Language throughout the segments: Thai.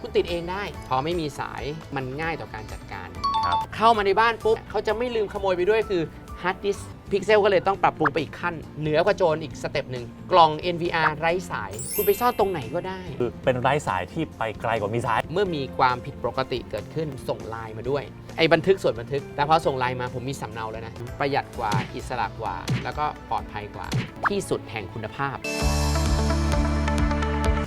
คุณติดเองได้ พอไม่มีสายมันง่ายต่อการจัดการ ครับ เข้ามาในบ้านปุ๊บเขาจะไม่ลืมขโมยไปด้วยคือฮาร์ดดิสพิกเซลก็เลยต้องปรับปรุงไปอีกขั้น เหนือกว่าโจรอีกสเต็ปหนึ่งกล่อง NVR ไร้สาย คุณไปซ่อนตรงไหนก็ได้ คือเป็นไร้สายที่ไปไกลกว่ามีสาย เมื่อมีความผิดปกติเกิดขึ้นส่งไลน์มาด้วย ไอ้บันทึกส่วนบันทึก แต่พอส่งไลน์มาผมมีสำเนาแล้วนะ ประหยัดกว่าอิสระกว่า แล้วก็ปลอดภัยกว่าที่สุดแห่งคุณภาพ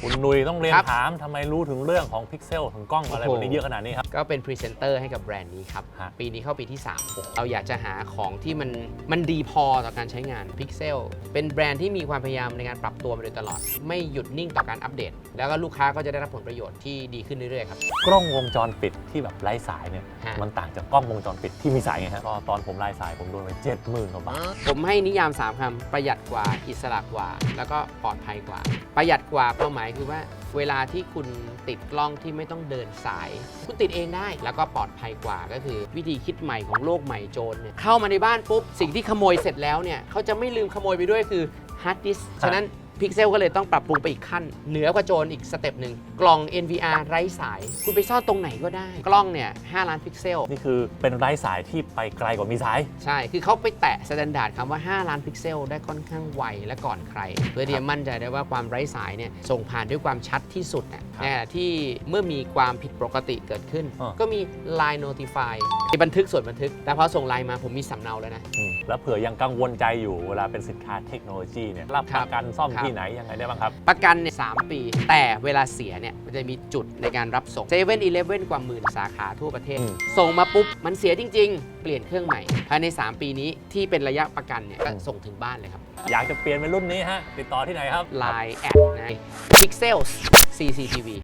คุณนุยต้องเรียนครับ ถามทำไมรู้ถึงเรื่องของพิกเซลถึงกล้องอะไรโอ้พโหวกนี้เยอะขนาดนี้ครับ ก็เป็นพรีเซนเตอร์ให้กับแบรนด์นี้ครับ ฮะ ปีนี้เข้าปีที่ 3 เราอยากจะหาของที่มันมันดีพอต่อการใช้งาน Pixel เป็นแบรนด์ที่มีความพยายามในการปรับตัวมาโดยตลอด ไม่หยุดนิ่งต่อการอัปเดต แล้วก็ลูกค้าก็จะได้รับผลประโยชน์ที่ดีขึ้นเรื่อยๆครับ กล้องวงจรปิดที่แบบไร้สายเนี่ย ฮะ มันต่างจากกล้องวงจรปิดที่มีสายไงฮะก็ตอนผมไร้สายผมโดนไปเจ็ดหมื่นกว่าบาท ผมให้นิยาม 3คำประหยัดกว่า อิสระกว่า แล้วก็ปลอดภัยกว่า ประหยัดกว่าเป้าหมายคือว่าเวลาที่คุณติดกล้องที่ไม่ต้องเดินสาย คุณติดเองได้แล้วก็ปลอดภัยกว่าก็คือ วิธีคิดใหม่ของโลกใหม่โจรเนี่ยเข้ามาในบ้านปุ๊บ สิ่งที่ขโมยเสร็จแล้วเนี่ยเขาจะไม่ลืมขโมยไปด้วยคือฮาร์ดดิสฉะนั้น พิกเซลก็เลยต้องปรับปรุงไปอีกขั้น เหนือกว่าโจรอีกสเต็ปหนึ่งกล่อง NVR ไร้สาย คุณไปซ่อนตรงไหนก็ได้ กล้องเนี่ย5ล้านพิกเซล นี่คือเป็นไร้สายที่ไปไกลกว่ามีสาย ใช่ คือเขาไปแตะสแตนดาร์ดคำว่า 5 ล้านพิกเซล ได้ค่อนข้างไวและก่อนใคร เพื่อที่จะมั่นใจได้ว่าความไร้สายเนี่ยส่งผ่านด้วยความชัดที่สุดน่ะครับในขณะที่เมื่อมีความผิดปกติเกิดขึ้น อ่า ก็มี Line Notify มีบันทึกส่วนบันทึก แต่พอส่งไลน์มาผมมีสำเนาแล้วนะ อืมแล้วเผื่อยังกังวลใจอยู่เวลาเป็นสินค้าเทคโนโลยีเนี่ยรับครัปบระกันซ่อมครับ ที่ไหนยังไงได้บ้างครับ ประกันเนี่ยสามปี แต่เวลาเสียเนี่ยมันจะมีจุดในการรับส่งเซเว่นอีเลฟเว่นกว่าหมื่นสาขาทั่วประเทศ อืมส่งมาปุ๊บ มันเสียจริง ๆ เปลี่ยนเครื่องใหม่ ภายใน 3 ปีนี้ที่เป็นระยะประกันเนี่ยก็ส่งถึงบ้านเลยครับ อยากจะเปลี่ยนเป็นรุ่นนี้ฮะติดต่อที่ไหนครับ Line แอดนะ Pixels CCTV